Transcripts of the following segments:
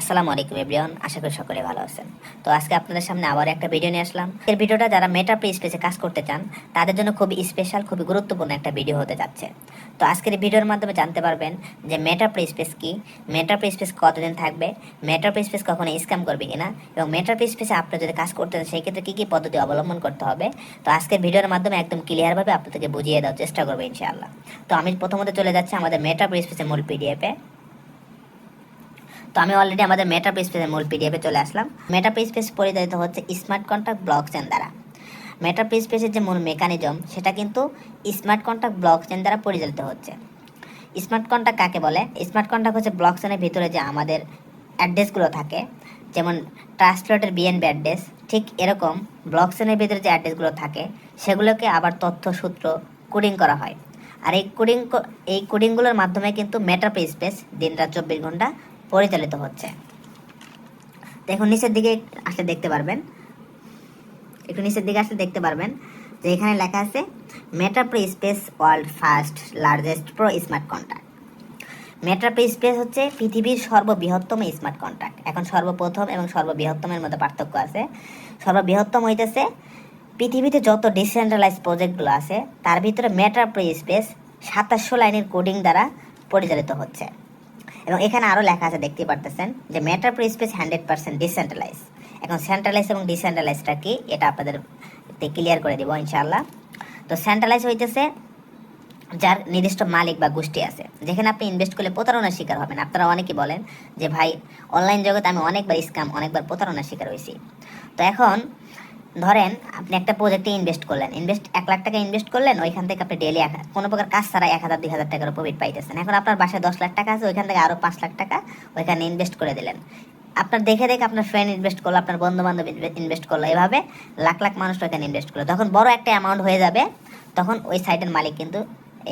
আসসালামু আলাইকুম, এভরিওয়ান। আশা করি সকলে ভালো আছেন। তো আজকে আপনাদের সামনে আবার একটা ভিডিও নিয়ে আসলাম। এই ভিডিওটা যারা মেটা পে স্পেসে কাজ করতে চান, তাদের জন্য খুবই স্পেশাল খুবই গুরুত্বপূর্ণ একটা ভিডিও হতে যাচ্ছে। তো আজকের এই ভিডিওর মাধ্যমে জানতে পারবেন যে মেটা পে স্পেস কি মেটা পে স্পেস কতদিন থাকবে মেটা পে স্পেস কখনো স্ক্যাম করবে কিনা, এবং মেটা পে স্পেসে আপনি যদি কাজ করতে চান সেই ক্ষেত্রে কী কী পদ্ধতি অবলম্বন করতে হবে। তো আজকের ভিডিওর মাধ্যমে একদম ক্লিয়ারভাবে আপনাদেরকে বুঝিয়ে দেওয়ার চেষ্টা করব ইনশাআল্লাহ। তো আমি প্রথমত চলে যাচ্ছি আমাদের মেটা পে স্পেসের মূল পিডিএফে তো আমি অলরেডি আমাদের মেটা স্পেসের মূল পিডিএফে চলে আসলাম। মেটা স্পেস পরিচালিত হচ্ছে স্মার্ট কন্ট্যাক্ট ব্লক চেন দ্বারা মেটা স্পেসের যে মূল মেকানিজম সেটা কিন্তু স্মার্ট কন্ট্যাক্ট ব্লক চেন দ্বারা পরিচালিত হচ্ছে। স্মার্ট কন্ট্যাক্ট কাকে বলে? স্মার্ট কন্ট্যাক্ট হচ্ছে ব্লক চেনের ভিতরে যে আমাদের অ্যাড্রেসগুলো থাকে, যেমন ট্রান্সপ্লোটের বিএনবি অ্যাড্রেস ঠিক এরকম ব্লক চেনের ভিতরে যে অ্যাড্রেসগুলো থাকে, সেগুলোকে আবার তথ্য সূত্র কোডিং করা হয়। আর এই কোডিং এই কোডিংগুলোর মাধ্যমে কিন্তু মেটা স্পেস দিন রাত চব্বিশ ঘণ্টা পরিচালিত হচ্ছে। দেখুন নিচের দিকে আসলে দেখতে পারবেন। একটু নিচের দিকে আসলে দেখতে পারবেন যে এখানে লেখা আছে Meta pro space world first largest pro smart contact Meta pro space হচ্ছে পৃথিবীর সর্ববৃহত্তম স্মার্ট কন্ট্যাক্ট এখন সর্বপ্রথম এবং সর্ববৃহত্তমের মধ্যে পার্থক্য আছে। সর্ববৃহত্তম হইতেছে, পৃথিবীতে যত ডিসেন্ট্রালাইজ প্রজেক্টগুলো আছে, তার ভিতরে মেটা প্রো স্পেস সাতাশশো লাইনের কোডিং দ্বারা পরিচালিত হচ্ছে। এবং এখানে আরও লেখা আছে, দেখতে পারতেছেন, যে Meta pro space hundred percent decentralise এখন সেন্ট্রালাইজ এবং ডিসেন্ট্রালাইজটা কি? এটা আপনাদের ক্লিয়ার করে দিব, ইনশাআল্লাহ। তো সেন্ট্রালাইজ হইতেছে যার নির্দিষ্ট মালিক বা গোষ্ঠী আছে। যেখানে আপনি ইনভেস্ট করলে প্রতারণার শিকার হবেন। আপনারা অনেকেই বলেন যে, ভাই অনলাইন জগতে আমি অনেকবার স্ক্যাম অনেকবার প্রতারণার শিকার হয়েছি। তো এখন ধরেন আপনি একটা প্রজেক্টে ইনভেস্ট করলেন ইনভেস্ট এক লাখ টাকা ইনভেস্ট করলেন, ওইখান থেকে আপনি ডেলি কোনো প্রকার কাজ ছাড়া এক হাজার, দুই হাজার টাকার প্রফিট পাইতেছেন। এখন আপনার বাসায় দশ লাখ টাকা আছে, ওইখান থেকে আরও পাঁচ লাখ টাকা ওইখানে ইনভেস্ট করে দিলেন। আপনার দেখে দেখে আপনার ফ্রেন্ড ইনভেস্ট করল, আপনার বন্ধু বান্ধব ইনভেস্ট করল, এভাবে লাখ লাখ মানুষ ওইখানে ইনভেস্ট করল। তখন বড় একটা অ্যামাউন্ট হয়ে যাবে, তখন ওই সাইটের মালিক কিন্তু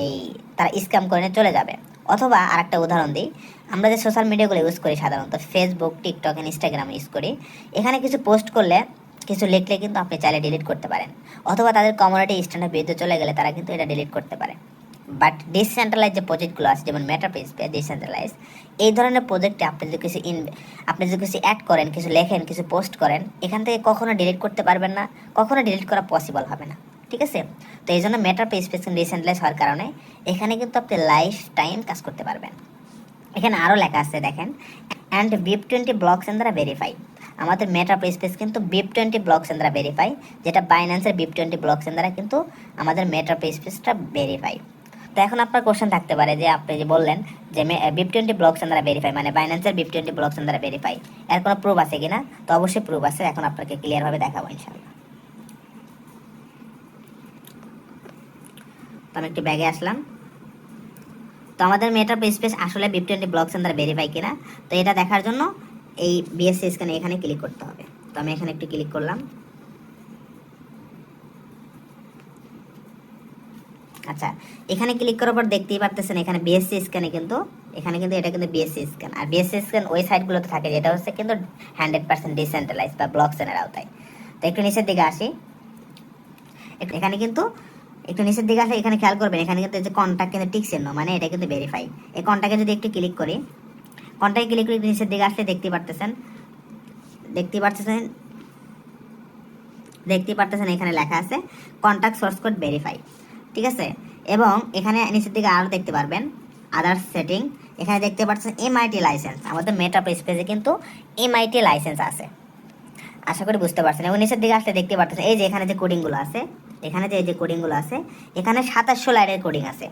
এই তারা স্ক্যাম করে চলে যাবে। অথবা আরেকটা উদাহরণ দিই, আমরা যে সোশ্যাল মিডিয়াগুলো ইউজ করি সাধারণত ফেসবুক টিকটক ইনস্টাগ্রাম ইউজ করি, এখানে কিছু পোস্ট করলে কিছু লিখলে কিন্তু আপনি চাইলে ডিলিট করতে পারেন। অথবা তাদের কমিউনিটি স্ট্যান্ডের বিরুদ্ধে চলে গেলে তারা কিন্তু এটা ডিলিট করতে পারে। বাট ডিসেন্ট্রালাইজ যে প্রজেক্টগুলো আছে, যেমন মেটা পেজ ডিসেন্ট্রালাইজ এই ধরনের প্রজেক্টে আপনি যদি কিছু ইন আপনি যদি কিছু অ্যাড করেন, কিছু লেখেন, কিছু পোস্ট করেন, এখান থেকে কখনো ডিলিট করতে পারবেন না, কখনো ডিলিট করা পসিবল হবে না। ঠিক আছে? তো এই জন্য মেটা পেজ পেজ ডিসেন্ট্রালাইজ হওয়ার কারণে এখানে কিন্তু আপনি লাইফ টাইম কাজ করতে পারবেন। এখানে আরও লেখা আছে দেখেন অ্যান্ড বিপ টোয়েন্টি ব্লকস দ্বারা ভেরিফাই আমাদের মেটা স্পেস কিন্তু বিপ টোয়েন্টি ব্লকস দ্বারা ভেরিফাই যেটা বাইন্যান্সের বিপ টোয়েন্টি ব্লকস দ্বারা কিন্তু আমাদের মেটা স্পেসটা ভেরিফাই তো এখন আপনার কোশ্চেন থাকতে পারে যে আপনি যে বললেন যে বিপ টোয়েন্টি ব্লকস দ্বারা ভেরিফাই মানে বাইন্যান্সের বিপ টোয়েন্টি ব্লকস দ্বারা ভেরিফাই এর কোনো প্রুফ আছে কিনা? তো অবশ্যই প্রুফ আছে, এখন আপনাকে ক্লিয়ারভাবে দেখাবো ইনশাল্লাহ আমি একটু ব্যাগে আসলাম। তো আমাদের মেটার স্পেস আসলে বিপ টোয়েন্টি ব্লকস দ্বারা ভেরিফাই কিনা? তো এটা দেখার জন্য এই বিএসসি স্ক্যানে এখানে ক্লিক করতে হবে। তো আমি এখানে একটু ক্লিক করলাম। আচ্ছা এখানে ক্লিক করার পর দেখতেই পারতেছেন এখানে বিএসসি স্ক্যানে কিন্তু, এখানে কিন্তু এটা কিন্তু বিএসসি স্ক্যান আর বিএসসি স্ক্যান ওই সাইটগুলোতে থাকে যেটা হচ্ছে কিন্তু হান্ড্রেড পার্সেন্ট ডিসেন্ট্রালাইজ বা ব্লক চেনের আওতায়। তো একটু নিচের দিকে আসি। এখানে কিন্তু, একটু নিচের দিকে আসলে এখানে খেয়াল করবেন, এখানে কিন্তু যে কন্ট্যাক্ট কিন্তু টিক চিহ্ন মানে এটা কিন্তু ভেরিফাই এই কন্ট্যাক্টে যদি একটু ক্লিক করি কন্ট্যাক্টে ক্লিক করে নিচের দিকে আসলে দেখতে পারতেছেন। দেখতে পারতেছেন? দেখতে পারতেছেন এখানে লেখা আছে কন্ট্যাক্ট সোর্স কোড ভেরিফাই ঠিক আছে? এবং এখানে নিচের দিকে আরও দেখতে পারবেন আদার্স সেটিং এখানে দেখতে পাচ্ছেন এমআইটি লাইসেন্স আমাদের মেটা স্পেসে কিন্তু এমআইটি লাইসেন্স আছে। আশা করি বুঝতে পারছেন। এবং নিচের দিকে আসলে দেখতে পাচ্ছেন এই যে এখানে যে কোডিংগুলো আছে এখানে যে এই যে কোডিংগুলো আছে, এখানে সাতাশশো লাইনের কোডিং আছে।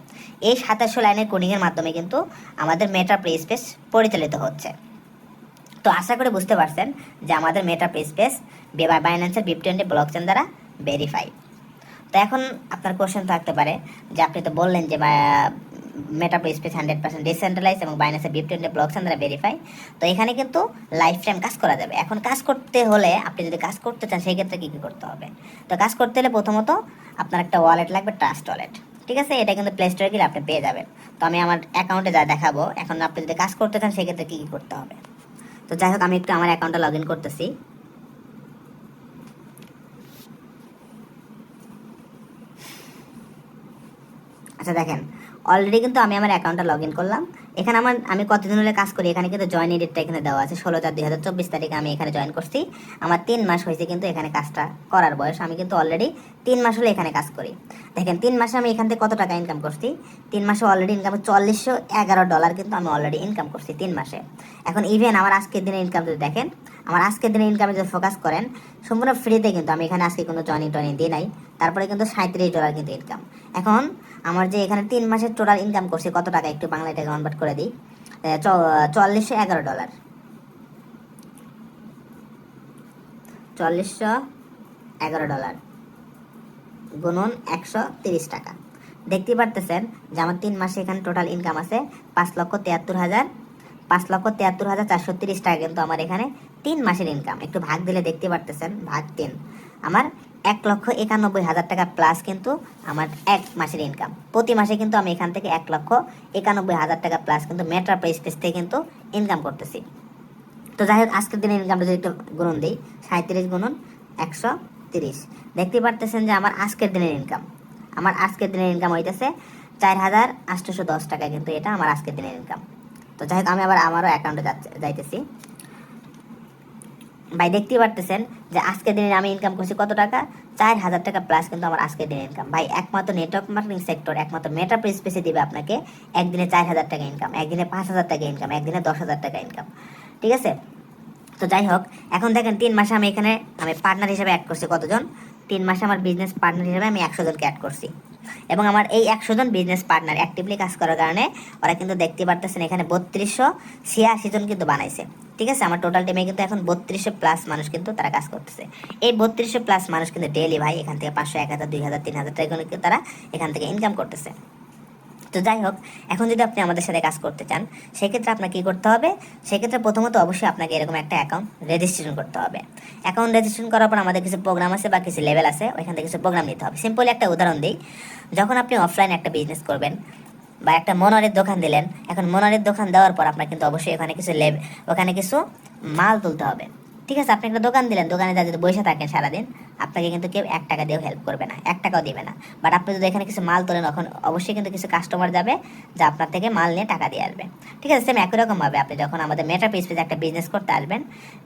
এই সাতাশশো লাইনের কোডিংয়ের মাধ্যমে কিন্তু আমাদের মেটা প্লে স্পেস পরিচালিত হচ্ছে। তো আশা করে বুঝতে পারছেন যে আমাদের মেটা প্লে স্পেস বাইন্যান্সের বিপ টোয়েন্টি ব্লক চেন দ্বারা ভেরিফাই তো এখন আপনার কোশ্চেন থাকতে পারে যে, আপনি তো বললেন যে Meta space hundred percent decentralise এবং বাইনাসের বিপ টোয়েন্টি ব্লক চেন দ্বারা ভেরিফাই তো এখানে কিন্তু লাইফ টাইম কাজ করা যাবে। এখন কাজ করতে হলে আপনি যদি কাজ করতে চান, সেই ক্ষেত্রে কী কী করতে হবে? তো কাজ করতে হলে প্রথমত আপনার একটা ওয়ালেট লাগবে ট্রাস্ট ওয়ালেট ঠিক আছে? এটা কিন্তু প্লে স্টোরে গেলে আপনি পেয়ে যাবেন। তো আমি আমার অ্যাকাউন্টে যা দেখাবো, এখন আপনি যদি কাজ করতে চান সেক্ষেত্রে কী কী করতে হবে? তো যাই হোক, আমি একটু আমার অ্যাকাউন্টে লগ ইন করতেছি। আচ্ছা দেখেন। অলরেডি কিন্তু আমি আমার অ্যাকাউন্টটা লগ ইন করলাম। এখানে আমার, আমি কতদিন হলে কাজ করি? এখানে কিন্তু জয়েন ডেটটা এখানে দেওয়া আছে। ষোলো চার দুই হাজার চব্বিশ তারিখে আমি এখানে জয়েন করছি। আমার তিন মাস হয়েছে কিন্তু এখানে কাজটা করার বয়স। আমি কিন্তু অলরেডি তিন মাস হলে এখানে কাজ করি। দেখেন, তিন মাসে আমি এখান থেকে কত টাকা ইনকাম করছি? তিন মাসে অলরেডি ইনকাম চল্লিশশো এগারো ডলার কিন্তু আমি অলরেডি ইনকাম করছি তিন মাসে। এখন ইভেন আমার আজকের দিনের ইনকাম যদি দেখেন, আমার আজকের দিনের ইনকামে যদি ফোকাস করেন, সম্পূর্ণ ফ্রিতে কিন্তু আমি এখানে আজকে কোনো জয়েনিং টয়নিং দিই নাই। তারপরে কিন্তু সাঁত্রিশ ডলার কিন্তু ইনকাম এখন আমার যে এখানে তিন মাসের টোটাল ইনকাম করছি, কত টাকা? একটু বাংলায় টাকা কনভার্ট করে দিই। চল্লিশশো এগারো ডলার চল্লিশশো এগারো ডলার গুণন একশো তিরিশ টাকা। দেখতে পারতেছেন যে আমার তিন মাসে এখানে টোটাল ইনকাম আছে পাঁচ লক্ষ তিয়াত্তর হাজার, পাঁচ লক্ষ তিয়াত্তর হাজার চারশো তিরিশ টাকা কিন্তু আমার এখানে তিন মাসের ইনকাম একটু ভাগ দিলে দেখতে পারতেছেন, ভাগ তিন। আমার এক লক্ষ একানব্বই হাজার টাকা প্লাস কিন্তু আমার এক মাসের ইনকাম প্রতি মাসে কিন্তু আমি এখান থেকে এক লক্ষ একানব্বই হাজার টাকা প্লাস কিন্তু মেট্রা প্রাইস পেস থেকে কিন্তু ইনকাম করতেছি। তো যাই হোক, আজকের দিনের ইনকামটা যদি একটু গুণন দিই সাঁত্রিশ গুণন একশো তিরিশ। দেখতে পারতেছেন যে আমার আজকের দিনের ইনকাম আমার আজকের দিনের ইনকাম হইতেছে চার হাজার আটশোশো দশ টাকা, কিন্তু এটা আমার আজকের দিনের ইনকাম তো যাই হোক, আমি আবার আমারও অ্যাকাউন্টে যাইতেছি। ভাই, দেখতেই পারতেছেন যে আজকের দিনে আমি ইনকাম করছি কত টাকা? চার হাজার টাকা প্লাস কিন্তু আমার আজকের দিনের ইনকাম ভাই, একমাত্র নেটওয়ার্ক মার্কেটিং সেক্টর একমাত্র মেটা প্রেস পেসে দিবে আপনাকে একদিনে চার হাজার টাকা ইনকাম একদিনে পাঁচ হাজার টাকা ইনকাম একদিনে দশ হাজার টাকা ইনকাম ঠিক আছে? তো যাই হোক, এখন দেখেন তিন মাসে আমি এখানে আমি পার্টনার হিসেবে অ্যাড করছি কতজন? তিন মাসে আমার বিজনেস পার্টনার হিসেবে আমি একশো জনকে অ্যাড করছি। এবং আমার এই একশো জন বিজনেস পার্টনার অ্যাক্টিভলি কাজ করার কারণে ওরা কিন্তু দেখতে পারতেছেন এখানে বত্রিশশো ছিয়াশি জন কিন্তু বানাইছে। ঠিক আছে? আমার টোটাল টিমে কিন্তু এখন বত্রিশশো প্লাস মানুষ কিন্তু তারা কাজ করতেছে। এই বত্রিশশো প্লাস মানুষ কিন্তু ডেলি ভাই এখান থেকে পাঁচশো, এক হাজার, দুই হাজার, তিন হাজার টাকা তারা এখান থেকে ইনকাম করতেছে। তো যাই হোক, এখন যদি আপনি আমাদের সাথে কাজ করতে চান, সেক্ষেত্রে আপনার কী করতে হবে? সেক্ষেত্রে প্রথমত অবশ্যই আপনাকে এরকম একটা অ্যাকাউন্ট রেজিস্ট্রেশন করতে হবে। অ্যাকাউন্ট রেজিস্ট্রেশন করার পর আমাদের কিছু প্রোগ্রাম আছে বা কিছু লেভেল আছে, ওইখান থেকে কিছু প্রোগ্রাম নিতে হবে। সিম্পলি একটা উদাহরণ দিই। যখন আপনি অফলাইন একটা বিজনেস করবেন বা একটা মনোরের দোকান দিলেন, এখন মনোরের দোকান দেওয়ার পর আপনার কিন্তু অবশ্যই ওখানে কিছু লেভ ওখানে কিছু মাল তুলতে হবে। ঠিক আছে, আপনি একটা দোকান দিলেন, দোকানে যা যদি বসে থাকেন সারাদিন, আপনাকে কিন্তু কেউ এক টাকা দিয়েও হেল্প করবে না, এক টাকাও দিবে না। বাট আপনি যদি এখানে কিছু মাল তোলেন, তখন অবশ্যই কিন্তু কিছু কাস্টমার যাবে, যা আপনার থেকে মাল নিয়ে টাকা দিয়ে আসবে। ঠিক আছে সেম একই রকমভাবে আপনি যখন আমাদের মেটা পিস পিস একটা বিজনেস করতে আসবেন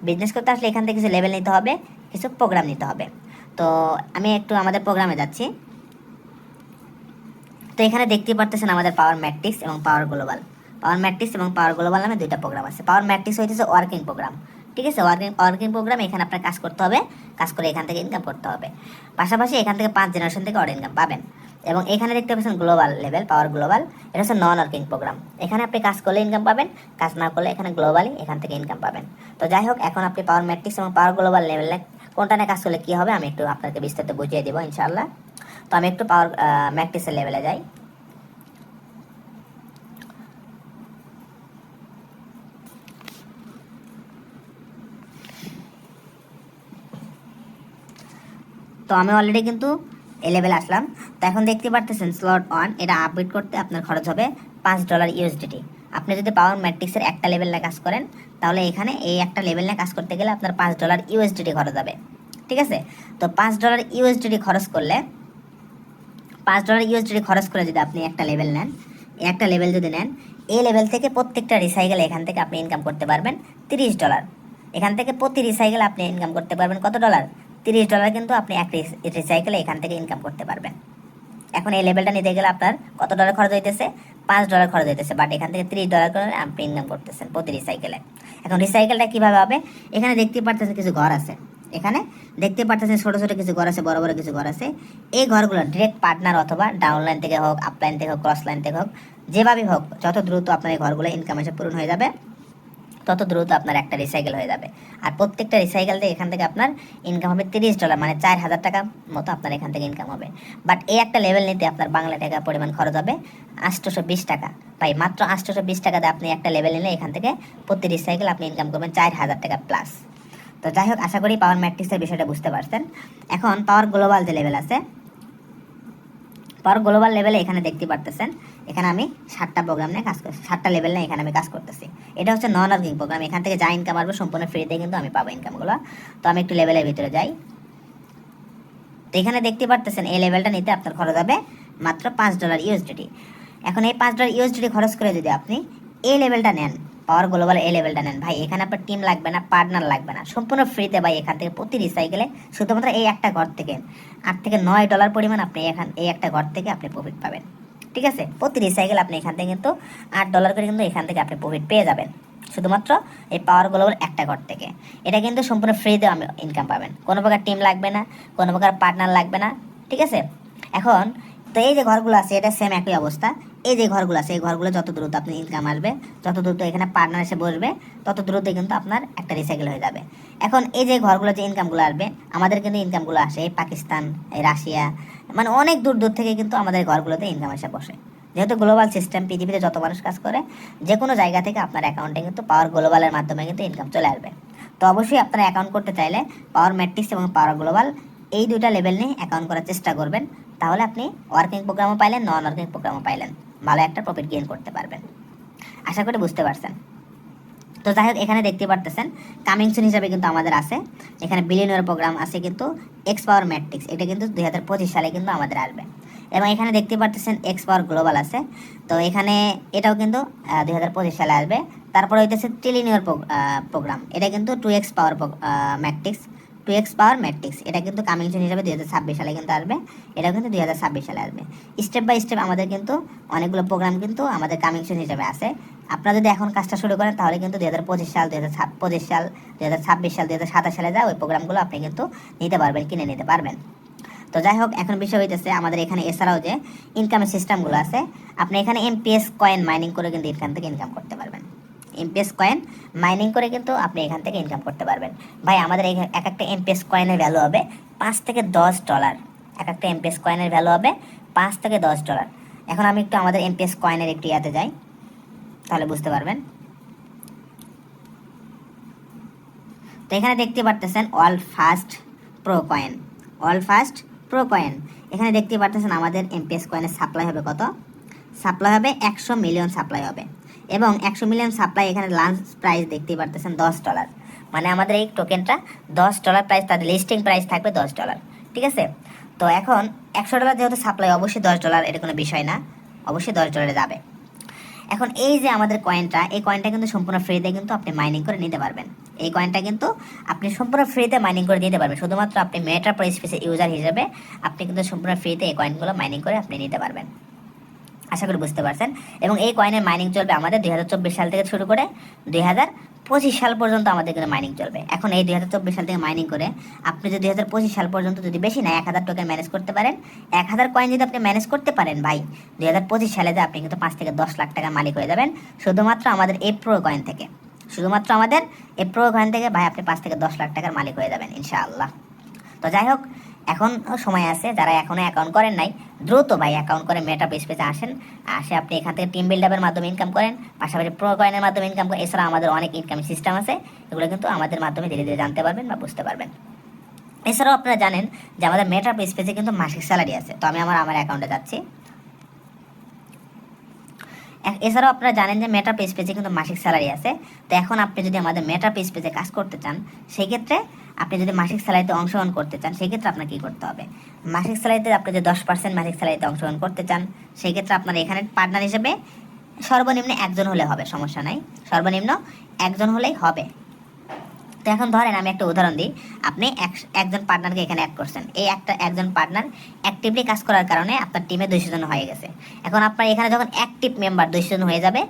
বিজনেস করতে আসলে এখান থেকে কিছু লেভেল নিতে হবে, কিছু প্রোগ্রাম নিতে হবে। তো আমি একটু আমাদের প্রোগ্রামে যাচ্ছি। তো এখানে দেখতে পারতেছেন আমাদের পাওয়ার ম্যাট্রিক্স এবং পাওয়ার গ্লোবাল পাওয়ার ম্যাট্রিক্স এবং পাওয়ার গ্লোবাল নামে দুইটা প্রোগ্রাম আছে। পাওয়ার ম্যাট্রিক্স হইতেছে ওয়ার্কিং প্রোগ্রাম ঠিক আছে ওয়ার্কিং ওয়ার্কিং প্রোগ্রাম এখানে আপনার কাজ করতে হবে, কাজ করে এখান থেকে ইনকাম করতে হবে। পাশাপাশি এখান থেকে পাঁচ জেনারেশন থেকে অর্ড ইনকাম পাবেন। এবং এখানে দেখতে পাচ্ছেন গ্লোবাল লেভেল পাওয়ার গ্লোবাল এটা হচ্ছে নন ওয়ার্কিং প্রোগ্রাম এখানে আপনি কাজ করলে ইনকাম পাবেন, কাজ না করলে এখানে গ্লোবালি এখান থেকে ইনকাম পাবেন। তো যাই হোক, এখন আপনি পাওয়ার ম্যাট্রিক্স এবং পাওয়ার গ্লোবাল লেভেলে কোনটা নিয়ে কাজ করলে কী হবে, আমি একটু আপনাকে বিস্তারিত বুঝিয়ে দেবো ইনশাআল্লাহ। তো আমি একটু পাওয়ার ম্যাট্রিক্সের লেভেলে যাই। তো আমি অলরেডি কিন্তু এ লেভেল আসলাম। তো এখন দেখতে পারতেছেন স্লট ওয়ান এটা আপডেট করতে আপনার খরচ হবে পাঁচ ডলার ইউএসডিটি আপনি যদি পাওয়ার ম্যাট্রিক্সের একটা লেভেল নিয়ে কাজ করেন, তাহলে এখানে এই একটা লেভেল নিয়ে কাজ করতে গেলে আপনার পাঁচ ডলার ইউএসডিটি খরচ হবে। ঠিক আছে? তো পাঁচ ডলার ইউএসডিটি খরচ করলে, পাঁচ ডলার ইউএসডিটি খরচ করে যদি আপনি একটা লেভেল নেন একটা লেভেল যদি নেন, এই লেভেল থেকে প্রত্যেকটা রিসাইকেল এখান থেকে আপনি ইনকাম করতে পারবেন তিরিশ ডলার এখান থেকে প্রতি রিসাইকেল আপনি ইনকাম করতে পারবেন কত ডলার তিরিশ ডলার কিন্তু আপনি এক রিসাইকেলে এখান থেকে ইনকাম করতে পারবেন। এখন এই লেভেলটা নিতে গেলে আপনার কত ডলার খরচ হইতেছে? পাঁচ ডলার খরচ হইতেছে বাট এখান থেকে তিরিশ ডলার করে আপনি ইনকাম করতেছেন প্রতি রিসাইকেলে এখন রিসাইকেলটা কীভাবে হবে? এখানে দেখতে পারতেছেন কিছু ঘর আছে। এখানে দেখতে পারতেছেন ছোটো ছোটো কিছু ঘর আছে, বড় বড় কিছু ঘর আছে। এই ঘরগুলো ডিরেক্ট পার্টনার অথবা ডাউনলাইন থেকে হোক আপলাইন থেকে হোক ক্রস লাইন থেকে হোক, যেভাবেই হোক, যত দ্রুত আপনার এই ঘরগুলো ইনকাম এসে পূরণ হয়ে যাবে। তত দ্রুত আপনার একটা রিসাইকেল হয়ে যাবে। আর প্রত্যেকটা রিসাইকেল থেকে এখান থেকে আপনার ইনকাম হবে তিরিশ ডলার মানে চার হাজার টাকা মতো আপনার এখান থেকে ইনকাম হবে। বাট এই একটা লেভেল নিতে আপনার বাংলা টাকা পরিমাণ খরচ হবে আটশোশো বিশ টাকা। তাই মাত্র আটশোশো বিশ টাকাতে আপনি একটা লেভেল নিলে এখান থেকে প্রতি রিসাইকেল আপনি ইনকাম করবেন চার হাজার টাকা প্লাস তো যাই হোক, আশা করি পাওয়ার ম্যাট্রিক্সের বিষয়টা বুঝতে পারছেন। এখন পাওয়ার গ্লোবাল যে লেভেল আছে পাওয়ার গ্লোবাল লেভেলে এখানে দেখতে পারতেছেন, এখানে আমি সাতটা প্রোগ্রাম নিয়ে কাজ করছি, সাতটা লেভেল নিয়ে এখানে আমি কাজ করতেছি। এটা হচ্ছে নন আর্নিং প্রোগ্রাম এখান থেকে যা ইনকাম আসবে সম্পূর্ণ ফ্রিতে কিন্তু আমি পাবো ইনকামগুলো তো আমি একটু লেভেলের ভিতরে যাই। তো এখানে দেখতে পারতেছেন, এই লেভেলটা নিতে আপনার খরচ হবে মাত্র পাঁচ ডলার ইউএসডিটি এখন এই পাঁচ ডলার ইউএসডিটি খরচ করে যদি আপনি এই লেভেলটা নেন পাওয়ার গ্লোবাল এই লেভেলটা নেন। ভাই, এখানে আপনার টিম লাগবে না পার্টনার লাগবে না। সম্পূর্ণ ফ্রিতে ভাই, এখান থেকে প্রতি রিসাইকেলে শুধুমাত্র এই একটা ঘর থেকে আট থেকে নয় ডলার পরিমাণ আপনি এখান, এই একটা ঘর থেকে আপনি প্রফিট পাবেন। ঠিক আছে? প্রতি রিসাইকেল আপনি এখান থেকে কিন্তু আট ডলার করে কিন্তু এখান থেকে আপনি প্রফিট পেয়ে যাবেন। শুধুমাত্র এই পাওয়ার গ্লোবাল একটা ঘর থেকে। এটা কিন্তু সম্পূর্ণ ফ্রিতে আমি ইনকাম পাবেন। কোনো প্রকার টিম লাগবে না, কোনো প্রকার পার্টনার লাগবে না। ঠিক আছে? এখন তো এই যে ঘরগুলো আছে, এটা সেম একই অবস্থা। এই যে ঘরগুলো আছে, এই ঘরগুলো যত দ্রুত আপনি ইনকাম আসবে, যত দ্রুত এখানে পার্টনার এসে বসবে, তত দ্রুত কিন্তু আপনার একটা রিসাইকেল হয়ে যাবে। এখন এই যে ঘরগুলো যে ইনকামগুলো আসবে, আমাদের কিন্তু ইনকামগুলো আসে এই পাকিস্তান, এই রাশিয়া মানে অনেক দূর দূর থেকে কিন্তু আমাদের ঘরগুলোতে ইনকাম এসে বসে। যেহেতু গ্লোবাল সিস্টেম পৃথিবীতে যত মানুষ কাজ করে যে কোনো জায়গা থেকে আপনার অ্যাকাউন্টে কিন্তু পাওয়ার গ্লোবালের মাধ্যমে কিন্তু ইনকাম চলে আসবে। তো অবশ্যই আপনারা অ্যাকাউন্ট করতে চাইলে পাওয়ার ম্যাট্রিক্স এবং পাওয়ার গ্লোবাল এই দুইটা লেভেল নিয়ে অ্যাকাউন্ট করার চেষ্টা করবেন। তাহলে আপনি ওয়ার্কিং প্রোগ্রামও পাইলেন নন ওয়ার্কিং প্রোগ্রামও পাইলেন। ভালো একটা প্রফিট গেইন করতে পারবেন। আশা করি বুঝতে পারছেন। তো যাই হোক, এখানে দেখতে পারতেছেন কামিং সুন হিসাবে কিন্তু আমাদের আছে। এখানে বিলিয়নের প্রোগ্রাম আছে কিন্তু এক্স পাওয়ার ম্যাট্রিক্স এটা কিন্তু দুই হাজার পঁচিশ সালে কিন্তু আমাদের আসবে। এবং এখানে দেখতে পারতেছেন এক্স পাওয়ার গ্লোবাল আছে। তো এখানে এটাও কিন্তু দুই হাজার পঁচিশ সালে আসবে। তারপরে হইতেছে ট্রিলিনিয়র প্রোগ্রাম এটা কিন্তু two X power matrix two X power matrix. এটা কিন্তু কামিং সুন হিসাবে দুই হাজার ছাব্বিশ সালে কিন্তু আসবে। এটাও কিন্তু দুই হাজার ছাব্বিশ সালে আসবে। স্টেপ বাই স্টেপ আমাদের কিন্তু অনেকগুলো প্রোগ্রাম কিন্তু আমাদের কামিং সুন হিসাবে আছে। আপনারা যদি এখন কাজটা শুরু করেন, তাহলে কিন্তু দুই হাজার পঁচিশ সাল, দুই হাজার পঁচিশ সাল, দুই হাজার ছাব্বিশ সাল, দুই হাজার সাতাশ সালে যা ওই প্রোগ্রামগুলো আপনি কিন্তু নিতে পারবেন, কিনে নিতে পারবেন। তো যাই হোক, এখন বিষয় হইতেছে আমাদের এখানে এছাড়াও যে ইনকামের সিস্টেমগুলো আছে, আপনি এখানে এমপিএস কয়েন মাইনিং করে কিন্তু এখান থেকে ইনকাম করতে পারবেন। এমপিএস কয়েন মাইনিং করে কিন্তু আপনি এখান থেকে ইনকাম করতে পারবেন। ভাই, আমাদের এক একটা এমপিএস কয়েনের ভ্যালু হবে পাঁচ থেকে দশ ডলার এক একটা এমপিএস কয়েনের ভ্যালু হবে পাঁচ থেকে দশ ডলার এখন আমি একটু আমাদের এমপিএস কয়েনের একটু ইয়াতে যাই, তাহলে বুঝতে পারবেন। তো এখানে দেখতে পারতেছেন all fast pro coin all fast pro coin এখানে দেখতে পারতেছেন আমাদের এমপিএস কয়েনের সাপ্লাই হবে কত? সাপ্লাই হবে একশো মিলিয়ন সাপ্লাই হবে। এবং একশো মিলিয়ন সাপ্লাই এখানে লাঞ্চ প্রাইস দেখতে পারতেছেন দশ ডলার মানে আমাদের এই টোকেনটা দশ ডলার প্রাইস তাদের লিস্টিং প্রাইস থাকবে দশ ডলার ঠিক আছে? তো এখন একশো ডলার যেহেতু সাপ্লাই অবশ্যই দশ ডলার এটা কোনো বিষয় না। অবশ্যই দশ ডলারে যাবে। এখন এই যে আমাদের কয়েনটা এই কয়েনটা কিন্তু সম্পূর্ণ ফ্রিতে কিন্তু আপনি মাইনিং করে নিতে পারবেন। এই কয়েনটা কিন্তু আপনি সম্পূর্ণ ফ্রিতে মাইনিং করে দিতে পারবেন। শুধুমাত্র আপনি মেটা স্পেসের ইউজার হিসেবে আপনি কিন্তু সম্পূর্ণ ফ্রিতে এই কয়েনগুলো মাইনিং করে আপনি নিতে পারবেন। আশা করি বুঝতে পারছেন। এবং এই কয়েনের মাইনিং চলবে আমাদের দুই হাজার চব্বিশ সাল থেকে শুরু করে দুই হাজার পঁচিশ সাল পর্যন্ত আমাদের কিন্তু মাইনিং চলবে। এখন এই দুই হাজার চব্বিশ সাল থেকে মাইনিং করে আপনি যদি দুই হাজার পঁচিশ সাল পর্যন্ত যদি বেশি না, এক হাজার টোকেন ম্যানেজ করতে পারেন, এক হাজার কয়েন যদি আপনি ম্যানেজ করতে পারেন ভাই, দুই হাজার পঁচিশ সালে যে আপনি কিন্তু পাঁচ থেকে দশ লাখ টাকার মালিক হয়ে যাবেন, শুধুমাত্র আমাদের এই প্রো কয়েন থেকে। শুধুমাত্র আমাদের এই প্রো কয়েন থেকে ভাই আপনি পাঁচ থেকে দশ লাখ টাকার মালিক হয়ে যাবেন, ইনশাআল্লাহ। তো যাই হোক এখন সময় আছে, যারা এখনও অ্যাকাউন্ট করেন নাই, দ্রুত ভাই অ্যাকাউন্ট করে মেটা পেজ পেজে আসেন। আসে আপনি এখান থেকে টিম বিল্ড আপের মাধ্যমে ইনকাম করেন, পাশাপাশি প্রো কয়েনের মাধ্যমে ইনকাম করেন এছাড়া আমাদের অনেক ইনকাম সিস্টেম আছে, এগুলো কিন্তু আমাদের মাধ্যমে ধীরে ধীরে জানতে পারবেন বা বুঝতে পারবেন। এছাড়াও আপনারা জানেন যে আমাদের মেটা পেজ পেজে কিন্তু মাসিক স্যালারি আছে, তো আমি আমার আমার অ্যাকাউন্টে যাচ্ছি। এছাড়াও আপনারা জানেন যে মেটা পেজ পেজে কিন্তু মাসিক স্যালারি আছে। তো এখন আপনি যদি আমাদের মেটা পেজ পেজে কাজ করতে চান, সেক্ষেত্রে আপনি যদি মাসিক স্যালারিতে অংশগ্রহণ করতে চান, সেক্ষেত্রে আপনার কি করতে হবে? মাসিক স্যালারিতে আপনি যদি দশ পার্সেন্ট মাসিক স্যালারিতে অংশগ্রহণ করতে চান, সেক্ষেত্রে আপনার এখানে পার্টনার হিসেবে সর্বনিম্ন একজন হলে হবে, সমস্যা নাই। সর্বনিম্ন একজন হলেই হবে। তো এখন ধরেন আমি একটা উদাহরণ দিই। আপনি এক- একজন পার্টনারকে এখানে অ্যাড করছেন। এই একটা, একজন পার্টনার অ্যাক্টিভলি কাজ করার কারণে আপনার টিমে দুইশো জন হয়ে গেছে। এখন আপনার এখানে যখন অ্যাক্টিভ মেম্বার দুইশো জন হয়ে যাবে,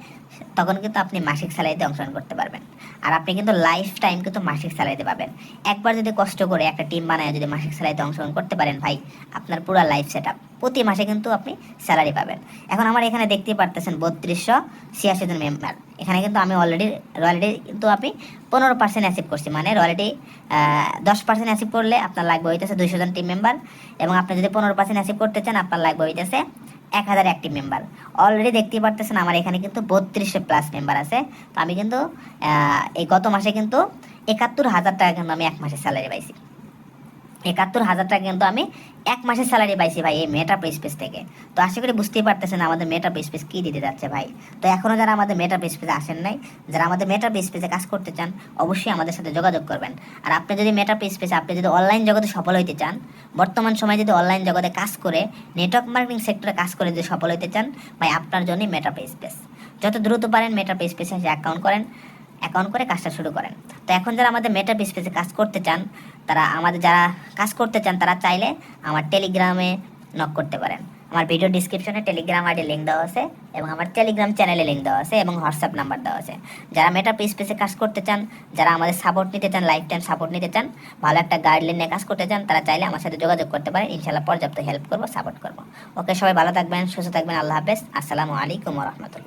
তখন কিন্তু আপনি মাসিক স্যালারিতে অংশগ্রহণ করতে পারবেন। আর আপনি কিন্তু লাইফ টাইম কিন্তু মাসিক স্যালারিতে পাবেন। একবার যদি কষ্ট করে একটা টিম বানায় যদি মাসিক স্যালারিতে অংশগ্রহণ করতে পারেন ভাই, আপনার পুরো লাইফ সেট আপ প্রতি মাসে কিন্তু আপনি স্যালারি পাবেন। এখন আমার এখানে দেখতেই পারতেছেন বত্রিশশো ছিয়াশি জন মেম্বার এখানে কিন্তু আমি অলরেডি রয়্যালিটি কিন্তু আপনি পনেরো পার্সেন্ট অ্যাচিভ করছি। মানে রয়্যালিটি দশ পার্সেন্ট অ্যাচিভ করলে আপনার লাগবে হইতেছে দুইশো জন টিম মেম্বার এবং আপনি যদি পনেরো পার্সেন্ট অ্যাচিভ করতে চান, আপনার লাগবে হইতেছে এক হাজার অ্যাক্টিভ মেম্বার অলরেডি দেখতেই পারতেছেন আমার এখানে কিন্তু বত্রিশে প্লাস মেম্বার আছে। তো আমি কিন্তু এই গত মাসে কিন্তু একাত্তর হাজার টাকা কিন্তু আমি এক মাসে স্যালারি পাইছি। একাত্তর হাজার টাকা কিন্তু আমি এক মাসের স্যালারি পাইছি ভাই এই মেটা পেজ থেকে। তো আশা করি বুঝতেই পারতেছেন আমাদের মেটা পেজ কী দিতে যাচ্ছে ভাই। তো এখনও যারা আমাদের মেটা পেজ পেজে আসেন নাই, যারা আমাদের মেটা পেজ পেজে কাজ করতে চান, অবশ্যই আমাদের সাথে যোগাযোগ করবেন। আর আপনি যদি মেটা পেজ পেজে আপনি যদি অনলাইন জগতে সফল হইতে চান, বর্তমান সময়ে যদি অনলাইন জগতে কাজ করে নেটওয়ার্ক মার্কেটিং সেক্টরে কাজ করে যদি সফল হইতে চান, ভাই আপনার জন্যই মেটা পেজ পেজ যত দ্রুত পারেন মেটা পে স্পেসে অ্যাকাউন্ট করেন। অ্যাকাউন্ট করে কাজটা শুরু করেন। তো এখন যারা আমাদের মেটা স্পেসে কাজ করতে চান, তারা আমাদের যারা কাজ করতে চান, তারা চাইলে আমার টেলিগ্রামে নক করতে পারেন। আমার ভিডিও ডিসক্রিপশনে টেলিগ্রাম আইডি লিঙ্ক দেওয়া আছে এবং আমার টেলিগ্রাম চ্যানেলে লিঙ্ক দেওয়া আছে এবং হোয়াটসঅ্যাপ নাম্বার দেওয়া আছে। যারা মেটা স্পেসে কাজ করতে চান, যারা আমাদের সাপোর্ট নিতে চান লাইফ টাইম সাপোর্ট নিতে চান, ভালো একটা গাইডলাইন নিয়ে কাজ করতে চান, তারা চাইলে আমার সাথে যোগাযোগ করতে পারেন। ইনশাল্লাহ পর্যাপ্ত হেল্প করব সাপোর্ট করব। ওকে, সবাই ভালো থাকবেন, সুস্থ থাকবেন, আল্লাহ হাফেজ। আসসালামু আলাইকুম রহমতুল্লাহ।